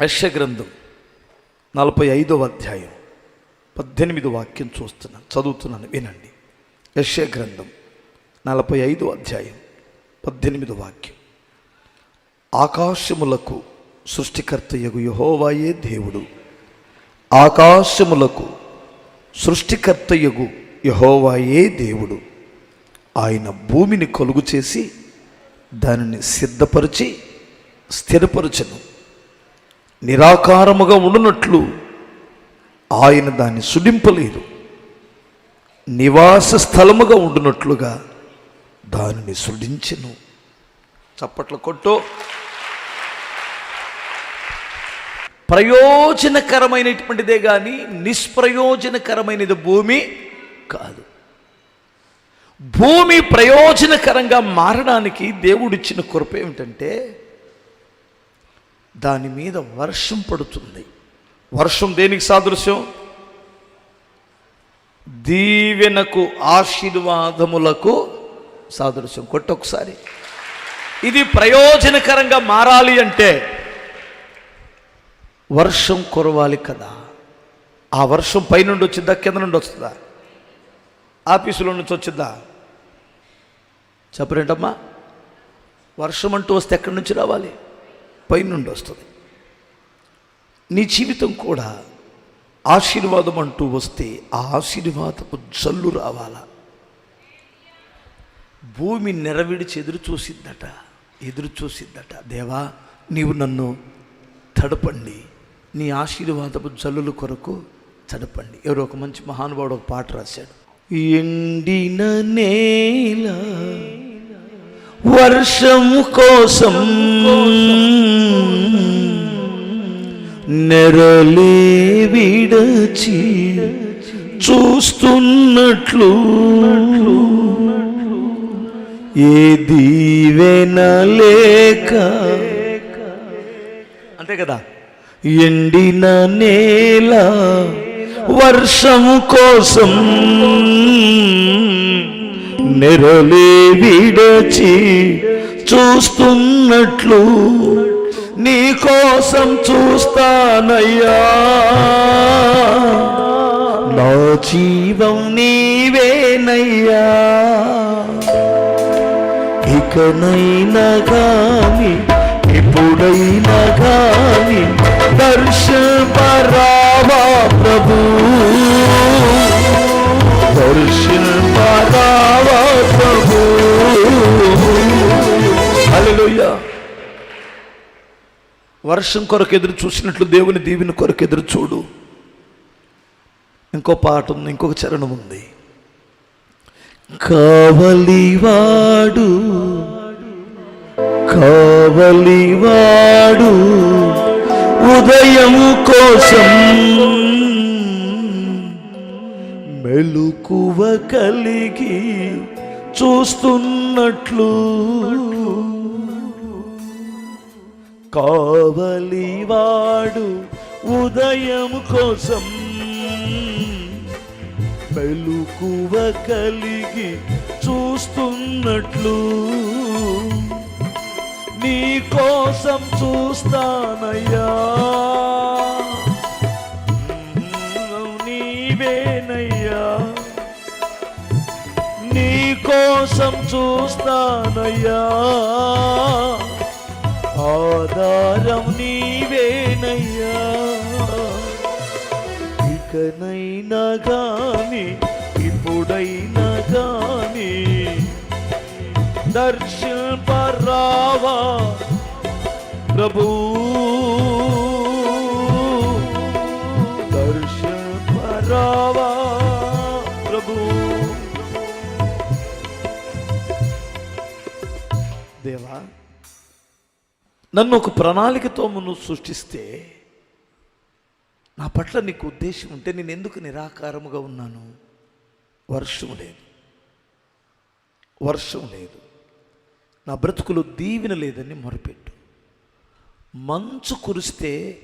యశగ్రంథం నలభై ఐదవ అధ్యాయం పద్దెనిమిది వాక్యం చూస్తున్నాను చదువుతున్నాను వినండి. యశగ్రంథం నలభై ఐదో అధ్యాయం పద్దెనిమిది వాక్యం. ఆకాశములకు సృష్టికర్త యగు యహోవాయే దేవుడు. ఆకాశములకు సృష్టికర్త యగు యహోవాయే దేవుడు. ఆయన భూమిని కొలుగు చేసి దానిని సిద్ధపరిచి స్థిరపరచను. నిరాకారముగా ఉండునట్లు ఆయన దాన్ని సుడింపలేదు నివాస స్థలముగా ఉండునట్లుగా దానిని సుడించెను చప్పట్లు కొట్టో. ప్రయోజనకరమైనటువంటిదే కానీ నిష్ప్రయోజనకరమైనది భూమి కాదు. భూమి ప్రయోజనకరంగా మారడానికి దేవుడిచ్చిన కృప ఏమిటంటే దాని మీద వర్షం పడుతుంది. వర్షం దేనికి సాదృశ్యం? దీవెనకు ఆశీర్వాదములకు సాదృశ్యం. కొట్టొకసారి. ఇది ప్రయోజనకరంగా మారాలి అంటే వర్షం కురవాలి కదా. ఆ వర్షం పైనుండి వచ్చిందా కింద నుండి వస్తుందా? ఆఫీసులో నుంచి వచ్చిందా? చెప్పరేంటమ్మా? వర్షం అంటూ వస్తే ఎక్కడి నుంచి రావాలి? పైనుండి వస్తుంది. నీ జీవితం కూడా ఆశీర్వాదం అంటూ వస్తే ఆ ఆశీర్వాదపు జల్లు రావాలా? భూమి నెరవిడిచి ఎదురు చూసిద్దట ఎదురు చూసిద్దట. దేవా నీవు నన్ను తడపండి. నీ ఆశీర్వాదపు జల్లుల కొరకు తడపండి. ఎవరో ఒక మంచి మహానుభావుడు ఒక పాట రాశాడు. ఎండిన నేల వర్షం కోసం నెరలే విడచి చూస్తున్నట్లు. ఏ దీవెన లేక అంతే కదా? ఎండిన నేల వర్షం కోసం నెరలే విడచి చూస్తున్నట్లు. నీ కోసం చూస్తానయ్యా. నా జీవం నీవేనయ్యా. ఇకనైనా గాని ఎప్పుడైనా గాని దర్శపరావా ప్రభు. దర్శపరావా ప్రభు. హల్లెలూయా. వర్షం కొరకు ఎదురు చూసినట్లు దేవుని దీవిని కొరకు ఎదురు చూడు. ఇంకో పాట ఉంది ఇంకొక చరణం ఉంది. కావలివాడు కావలివాడు ఉదయం కోసం మెలుకువ కలిగి చూస్తున్నట్లు కావలివాడు ఉదయం కోసం మెలుకువ కలిగి చూస్తున్నట్లు. నీ కోసం చూస్తానయ్యా. నీవేనయ్యా. నీ కోసం చూస్తానయ్యా. ఆధారం నీవేనయ్యా. ఇకనైనా గాని ఇప్పుడైనా గాని దర్శనపరావా ప్రభూ నన్ను ఒక ప్రణాళికతో నువ్వు సృష్టిస్తే నా పట్ల నీకు ఉద్దేశం ఉంటే నేను ఎందుకు నిరాకారముగా ఉన్నాను? వర్షం లేదు. వర్షం లేదు. నా బ్రతుకులో దీవెన లేదని మొరపెట్టు. మంచు కురిస్తే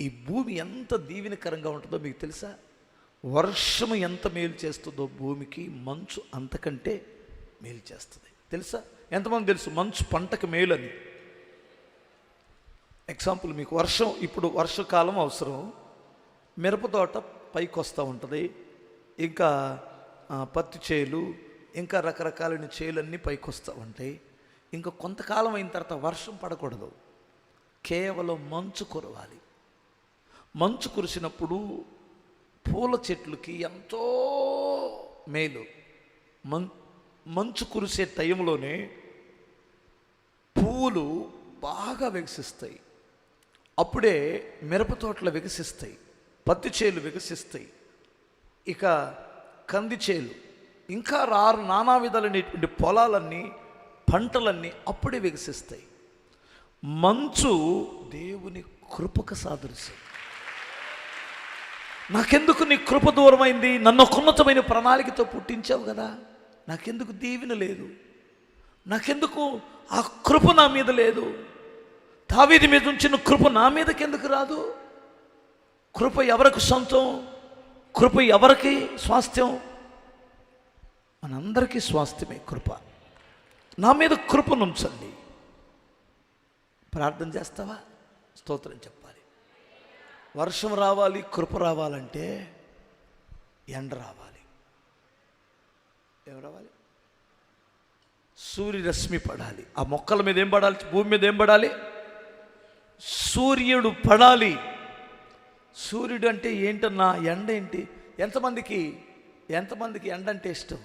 ఈ భూమి ఎంత దీవెనకరంగా ఉంటుందో మీకు తెలుసా? వర్షం ఎంత మేలు చేస్తుందో భూమికి మంచు అంతకంటే మేలు చేస్తుంది. తెలుసా? ఎంతమంది తెలుసు? మంచు పంటకు మేలు అని ఎగ్జాంపుల్ మీకు వర్షం ఇప్పుడు వర్షకాలం అవసరం. మిరప తోట పైకి వస్తూ ఉంటుంది. ఇంకా పత్తి చేలు ఇంకా రకరకాలైన చేలన్నీ పైకి వస్తూ ఉంటాయి. ఇంకా కొంతకాలం అయిన తర్వాత వర్షం పడకూడదు. కేవలం మంచు కురవాలి. మంచు కురిసినప్పుడు పూల చెట్లకి ఎంతో మేలు. మం మంచు కురిసే టైంలోనే పువ్వులు బాగా వికసిస్తాయి. అప్పుడే మిరప తోటలు వికసిస్తాయి. పత్తి చేలు వికసిస్తాయి. ఇక కంది చేలు ఇంకా రారు నానా విధాలైనటువంటి పొలాలన్నీ పంటలన్నీ అప్పుడే వికసిస్తాయి. మంచు దేవుని కృపక సాదృశ్యం. నాకెందుకు నీ కృప దూరమైంది? నన్ను ఒక ఉన్నతమైన ప్రణాళికతో పుట్టించావు కదా. నాకెందుకు దీవెన లేదు? నాకెందుకు ఆ కృప నా మీద లేదు. దావీది మీద ఉంచిన కృప నా మీదకి ఎందుకు రాదు? కృప ఎవరికి సొంతం? కృప ఎవరికి స్వాస్థ్యం? మనందరికీ స్వాస్థ్యమే కృప. నా మీద కృపనుంచండి. ప్రార్థన చేస్తావా? స్తోత్రం చెప్పాలి. వర్షం రావాలి కృప రావాలంటే ఎండ రావాలి. ఏం రావాలి? సూర్యరశ్మి పడాలి. ఆ మొక్కల మీద ఏం పడాలి? భూమి మీద ఏం పడాలి? సూర్యుడు పడాలి. సూర్యుడు అంటే ఏంటన్నా? ఎండ ఏంటి? ఎంతమందికి ఎంతమందికి ఎండ అంటే ఇష్టం?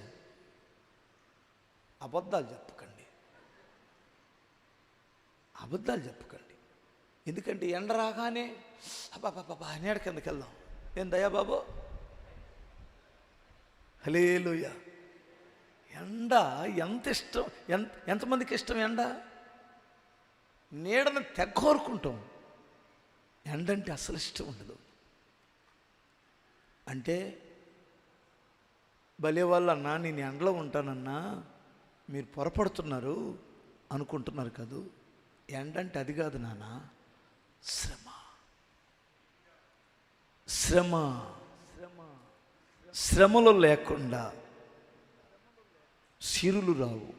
అబద్ధాలు చెప్పకండి. అబద్ధాలు చెప్పకండి. ఎందుకంటే ఎండ రాగానే అబ్బాబాబా నేడ కిందకి వెళ్దాం ఏం దయాబాబు హలేలుయా ఎండ ఎంత ఇష్టం ఎంత ఎంతమందికి ఇష్టం ఎండ? నీడను తెగోరుకుంటాం ఎండ అంటే అసలు ఇష్టం ఉండదు. అంటే భలే వాళ్ళన్నా నేను ఎండలో ఉంటానన్నా మీరు పొరపడుతున్నారు అనుకుంటున్నారు కదూ? ఎండ అంటే అది కాదు నాన్న శ్రమ. శ్రమ. శ్రమలో లేకుండా సిరులు రావు.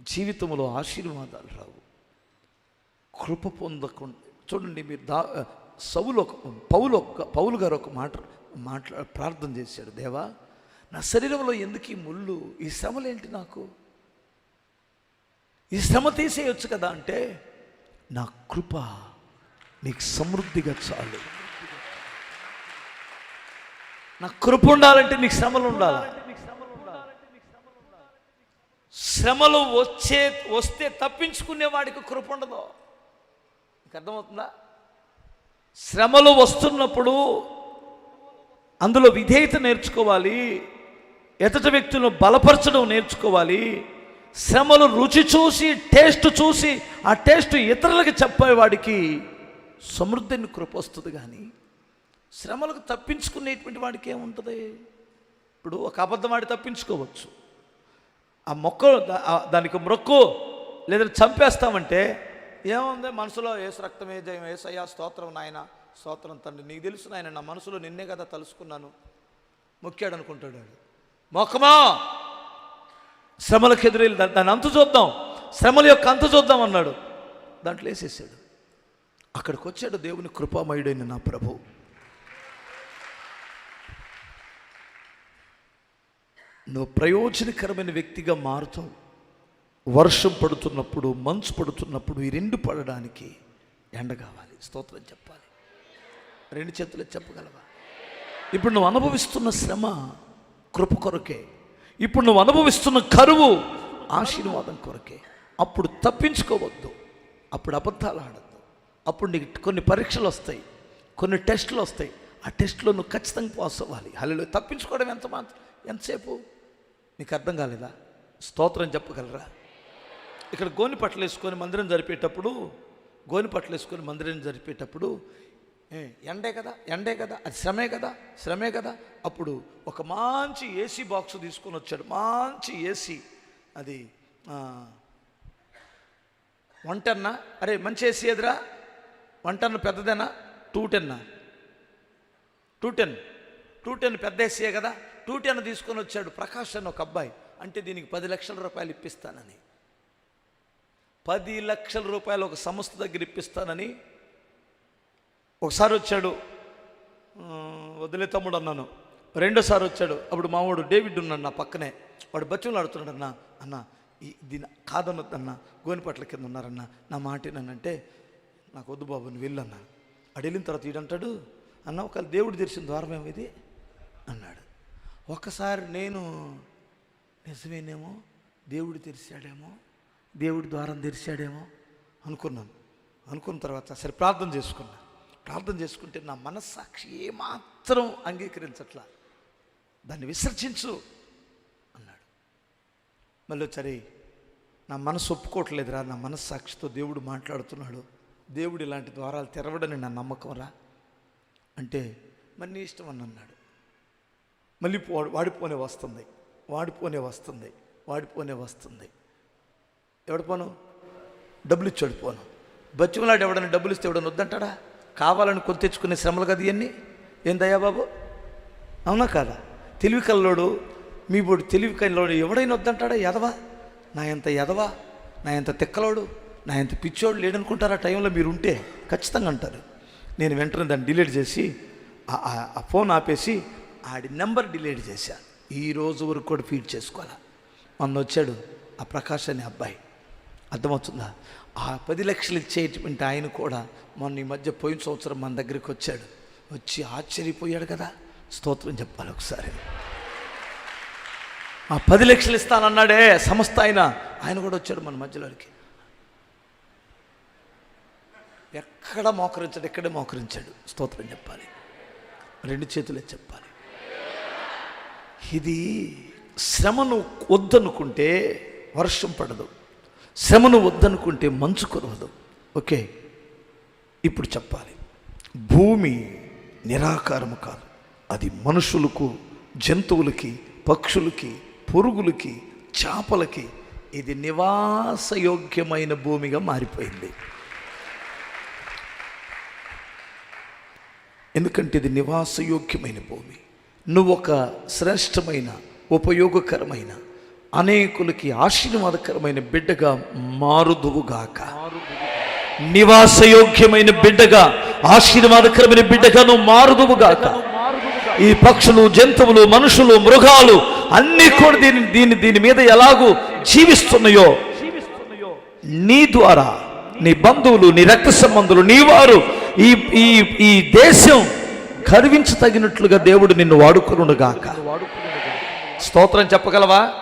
జీవితంలో ఆశీర్వాదాలు రావు. కృప పొందకుండా చూడండి మీరు దా సవులు ఒక పౌలు ఒక పౌలు గారు ఒక మాట మాట్లా ప్రార్థన చేశాడు దేవా నా శరీరంలో ఎందుకు ఈ ముళ్ళు? ఈ శ్రమలేంటి నాకు? ఈ శ్రమ తీసేయొచ్చు కదా అంటే నా కృప నీకు సమృద్ధిగా చాలు. నా కృప ఉండాలంటే నీకు శ్రమలు ఉండాలి? శ్రమలు వచ్చే వస్తే తప్పించుకునే వాడికి కృప ఉండదు. మీకు అర్థమవుతుందా? శ్రమలు వస్తున్నప్పుడు అందులో విధేయత నేర్చుకోవాలి ఎదుటి వ్యక్తులను బలపరచడం నేర్చుకోవాలి శ్రమలు రుచి చూసి టేస్ట్ చూసి ఆ టేస్ట్ ఇతరులకు చెప్పేవాడికి సమృద్ధిని కృప వస్తుంది కానీ శ్రమలకు తప్పించుకునేటువంటి వాడికి ఏముంటుంది? ఇప్పుడు ఒక అబద్ధం వాడి తప్పించుకోవచ్చు. ఆ మొక్క దానికి మొక్కు లేదా చంపేస్తామంటే ఏముంది? మనసులో ఏసు రక్తమే జయం ఏసయ్యా స్తోత్రం నాయన స్తోత్రం తండ్రి. నీకు తెలుసు నాయన నా మనసులో నిన్నే కదా తలుసుకున్నాను. మొక్కాడు అనుకుంటాడు వాడు. మొక్కమా? శ్రమలకు ఎదురెళ్ళి దాన్ని దాని చూద్దాం. శ్రమల యొక్క అంత చూద్దాం అన్నాడు. దాంట్లో వేసేసాడు. అక్కడికి వచ్చాడు దేవుని కృపామయుడైన నా ప్రభు. నువ్వు ప్రయోజనకరమైన వ్యక్తిగా మారుతావు. వర్షం పడుతున్నప్పుడు మంచు పడుతున్నప్పుడు ఈ రెండు పడడానికి ఎండ కావాలి. స్తోత్రం చెప్పాలి. రెండు చేతులు చెప్పగలవా? ఇప్పుడు నువ్వు అనుభవిస్తున్న శ్రమ కృప కొరకే. ఇప్పుడు నువ్వు అనుభవిస్తున్న కరువు ఆశీర్వాదం కొరకే. అప్పుడు తప్పించుకోవద్దు. అప్పుడు అబద్ధాలు ఆడద్దు. అప్పుడు నీకు కొన్ని పరీక్షలు వస్తాయి. కొన్ని టెస్టులు వస్తాయి. ఆ టెస్ట్లో నువ్వు ఖచ్చితంగా పాస్ అవ్వాలి. హలో తప్పించుకోవడం ఎంత మాత్రం ఎంతసేపు? నీకు అర్థం కాలేదా? స్తోత్రం చెప్పగలరా? ఇక్కడ గోని పట్టలు వేసుకొని మందిరం జరిపేటప్పుడు గోని పట్టలు వేసుకొని మందిరం జరిపేటప్పుడు ఎండే కదా ఎండే కదా అది శ్రమే కదా శ్రమే కదా. అప్పుడు ఒక మంచి ఏసీ బాక్స్ తీసుకొని వచ్చాడు. మంచి ఏసీ అది వన్ టెన్నా అరే మంచి ఏసీ ఎదురా వన్ టెన్ పెద్దదేనా? Two టెన్నా. Two ten. Two ten పెద్ద ఏసీయే కదా? టూటీ అన్న తీసుకొని వచ్చాడు ప్రకాష్ అని ఒక అబ్బాయి. అంటే దీనికి పది లక్షల రూపాయలు ఇప్పిస్తానని. పది లక్షల రూపాయలు ఒక సంస్థ దగ్గర ఇప్పిస్తానని ఒకసారి వచ్చాడు వదిలే తమ్ముడు అన్నాను. రెండోసారి వచ్చాడు అప్పుడు మావాడు డేవిడ్ ఉన్నాడు నా పక్కనే. వాడు బచ్చలు ఆడుతున్నాడు అన్న అన్న ఈ దీని కాదన్నదన్న గోనిపట్ల కింద ఉన్నారన్న నా మాట అంటే నాకు వద్దు బాబు నువ్వు వెళ్ళు అన్నాను తర్వాత ఈడంటాడు అన్న ఒకవేళ దేవుడు తెరిచిన ద్వారం ఏమో ఇది అన్నాడు. ఒక్కసారి నేను నిజమేనేమో దేవుడు తెరిచాడేమో దేవుడి ద్వారం తెరిచాడేమో అనుకున్నాను. అనుకున్న తర్వాత సరే ప్రార్థన చేసుకున్నా. ప్రార్థన చేసుకుంటే నా మనస్సాక్షి ఏమాత్రం అంగీకరించట్లా. దాన్ని విసర్జించు అన్నాడు. మళ్ళీ సరే నా మనసు ఒప్పుకోవట్లేదురా నా మనస్సాక్షితో దేవుడు మాట్లాడుతున్నాడు. దేవుడు ఇలాంటి ద్వారాలు తెరవడని నా నమ్మకం రా. అంటే మరి నీ ఇష్టం అని అన్నాడు. మళ్ళీ పో- వాడిపోనే వస్తుంది. వాడిపోనే వస్తుంది. వాడిపోనే వస్తుంది. ఎవడు పోను? డబ్బులు ఇచ్చాడు పోను. బచ్చిమలాడు ఎవడన్నా డబ్బులు ఇస్తే ఎవడన్నా వద్దంటాడా? కావాలని కొని తెచ్చుకునే శ్రమలు కదా ఇవన్నీ ఏం బాబు? అవునా కాదా? తెలివి కల్లోడు మీ బోడు తెలివి కల్లోడు ఎవడైనా వద్దంటాడా? ఎదవా నా ఎంత ఎదవా నా ఎంత తిక్కలోడు? నా ఎంత పిచ్చోడు లేడనుకుంటారు ఆ టైంలో మీరు ఉంటే ఖచ్చితంగా అంటారు. నేను వెంటనే దాన్ని డిలీట్ చేసి ఆ ఫోన్ ఆపేసి ఆడి నెంబర్ డిలీట్ చేశా. ఈ రోజు వరకు కూడా ఫీడ్ చేసుకోవాలా? మొన్న వచ్చాడు ఆ ప్రకాష్ అనే అబ్బాయి. అర్థమవుతుందా? ఆ పది లక్షలు ఇచ్చేటువంటి ఆయన కూడా మొన్న ఈ మధ్య పోయిన సంవత్సరం మన దగ్గరికి వచ్చాడు. వచ్చి ఆశ్చర్యపోయాడు కదా? స్తోత్రం చెప్పాలి ఒకసారి. ఆ పది లక్షలు ఇస్తానన్నాడే సంస్థ ఆయన. ఆయన కూడా వచ్చాడు మన మధ్యలోకి ఎక్కడ మోకరించాడు? ఎక్కడే మోకరించాడు. స్తోత్రం చెప్పాలి. రెండు చేతులే చెప్పాలి. ఇది శ్రమను వద్దనుకుంటే వర్షం పడదు. శ్రమను వద్దనుకుంటే మంచు కురవదు ఓకే? ఇప్పుడు చెప్పాలి. భూమి నిరాకారము కాదు. అది మనుషులకు జంతువులకి పక్షులకి పురుగులకి చేపలకి ఇది నివాసయోగ్యమైన భూమిగా మారిపోయింది. ఎందుకంటే ఇది నివాసయోగ్యమైన భూమి. నువ్వు ఒక శ్రేష్టమైన ఉపయోగకరమైన అనేకులకి ఆశీర్వాదకరమైన బిడ్డగా మారుదువుగాక. నివాసయోగ్యమైన బిడ్డగా ఆశీర్వాదకరమైన బిడ్డగా నువ్వు మారుదువుగాక. ఈ పక్షులు జంతువులు మనుషులు మృగాలు అన్నీ కూడా దీని దీని దీని మీద ఎలాగూ జీవిస్తున్నాయో నీ ద్వారా నీ బంధువులు నీ రక్త సంబంధులు నీ వారు ఈ ఈ ఈ దేశం గర్వించతగినట్లుగా దేవుడు నిన్ను వాడుకునుగాక. స్తోత్రం చెప్పగలవా?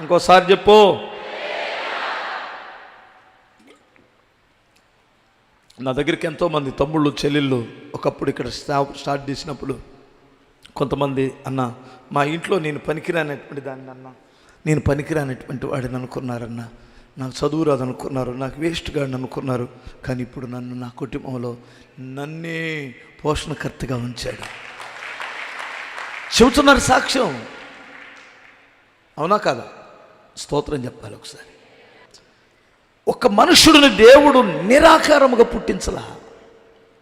ఇంకోసారి చెప్పు. నా దగ్గరికి ఎంతోమంది తమ్ముళ్ళు చెల్లెళ్ళు ఒకప్పుడు ఇక్కడ స్టార్ట్ చేసినప్పుడు కొంతమంది అన్న మా ఇంట్లో నేను పనికిరానటువంటి దాన్ని అన్న నేను పనికిరానటువంటి వాడిని అనుకున్నారన్నా నాకు చదువు రాదు అనుకున్నారు నాకు వేస్ట్ గాడిని అనుకున్నారు కానీ ఇప్పుడు నన్ను నా కుటుంబంలో నన్నే పోషణకర్తగా ఉంచాడు. చెబుతున్నారు సాక్ష్యం. అవునా కాదా? స్తోత్రం చెప్పాలి ఒకసారి. ఒక మనుషుడిని దేవుడు నిరాకారముగా పుట్టించలా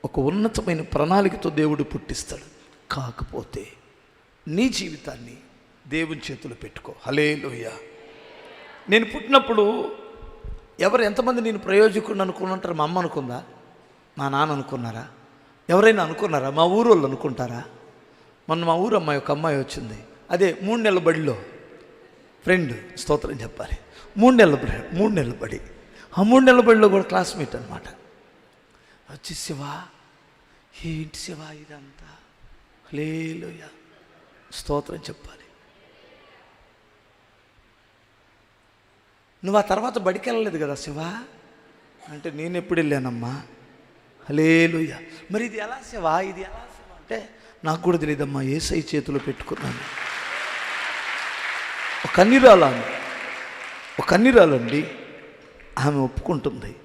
ఒక ఉన్నతమైన ప్రణాళికతో దేవుడు పుట్టిస్తాడు. కాకపోతే నీ జీవితాన్ని దేవుని చేతులు పెట్టుకో. హలే నేను పుట్టినప్పుడు ఎవరు ఎంతమంది నేను ప్రయోజకుడిని అనుకున్నంటారు మా అమ్మ అనుకుందా? మా నాన్న అనుకున్నారా? ఎవరైనా అనుకున్నారా? మా ఊరు వాళ్ళు అనుకుంటారా? మొన్న మా ఊరు అమ్మాయి ఒక అమ్మాయి వచ్చింది. అదే మూడు నెలల బడిలో. ఫ్రెండ్ స్తోత్రం చెప్పాలి. మూడు నెలల మూడు నెలల బడి. ఆ మూడు నెలల బడిలో కూడా క్లాస్మేట్ అనమాట వచ్చి శివ ఏంటి శివ ఇదంతా? లేలుయ స్తోత్రం చెప్పాలి. నువ్వు ఆ తర్వాత బడికి వెళ్ళలేదు కదా శివ? అంటే నేను ఎప్పుడు వెళ్ళానమ్మా హలేలుయ మరి ఇది ఎలా శివ? ఇది ఎలా శివ? అంటే నాకు కూడా తెలియదమ్మా ఏసై చేతిలో పెట్టుకున్నాను. ఒక కన్నీరాలు ఒక కన్నీరాలండి. ఆమె ఒప్పుకుంటుంది.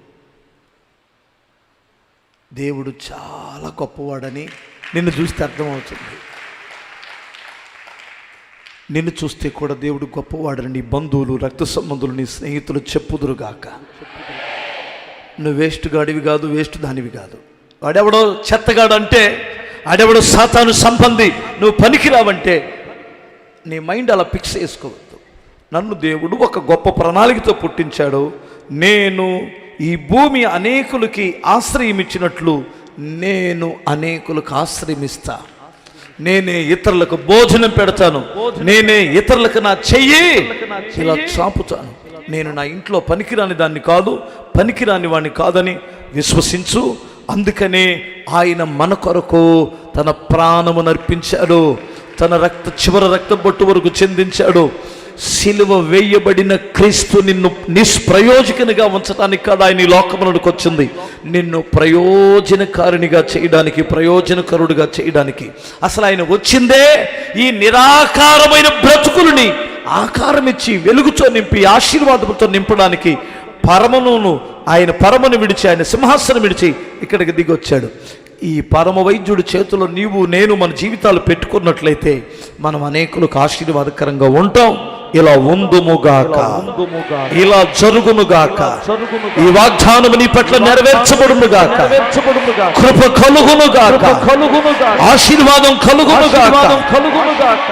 దేవుడు చాలా గొప్పవాడని నిన్ను చూస్తే అర్థమవుతుంది. నిన్ను చూస్తే కూడా దేవుడు గొప్పవాడని నీ బంధువులు రక్త సంబంధులు నీ స్నేహితులు చెప్పుదురుగాక. నువ్వు వేస్ట్ గాడివి కాదు వేస్ట్ దానివి కాదు. వాడెవడో చెత్తగాడు అంటే ఆడెవడో సాతాను సంబంధి నువ్వు పనికిరావంటే నీ మైండ్ అలా ఫిక్స్ చేసుకోవద్దు. నన్ను దేవుడు ఒక గొప్ప ప్రణాళికతో పుట్టించాడు. నేను ఈ భూమి అనేకులకి ఆశ్రయం ఇచ్చినట్లు నేను అనేకులకు ఆశ్రయమిస్తాను నేనే ఇతరులకు భోజనం పెడతాను. నేనే ఇతరులకు నా చెయ్యి. ఇలా చాపుతాను. నేను నా ఇంట్లో పనికిరాని దాన్ని కాదు పనికిరాని వాడిని కాదని విశ్వసించు. అందుకనే ఆయన మన కొరకు తన ప్రాణము నర్పించాడు తన రక్త చివరి రక్త బొట్టు వరకు చెందించాడు. సిలువ వేయబడిన క్రీస్తు నిన్ను నిష్ప్రయోజకనిగా ఉంచడానికి కాదు ఆయన ఈ లోకములకు వచ్చింది. నిన్ను ప్రయోజనకారినిగా చేయడానికి ప్రయోజనకరుడిగా చేయడానికి. అసలు ఆయన వచ్చిందే ఈ నిరాకారమైన బ్రతుకులని ఆకారమిచ్చి వెలుగుతో నింపి ఆశీర్వాదంతో నింపడానికి పరమను ఆయన పరమను విడిచి ఆయన సింహాసనం విడిచి ఇక్కడికి దిగొచ్చాడు. ఈ పరమ వైద్యుడి చేతిలో నీవు నేను మన జీవితాలు పెట్టుకున్నట్లయితే మనం అనేకులకు ఆశీర్వాదకరంగా ఉంటాం. ఇలా ఉందుముగాక ఇలా జరుగునుగాక ఈ వాగ్దానం నీ పట్ల నెరవేర్చబడునుగాక కృప కలుగునుగాక ఆశీర్వాదం కలుగునుగాక కలుగునుగాక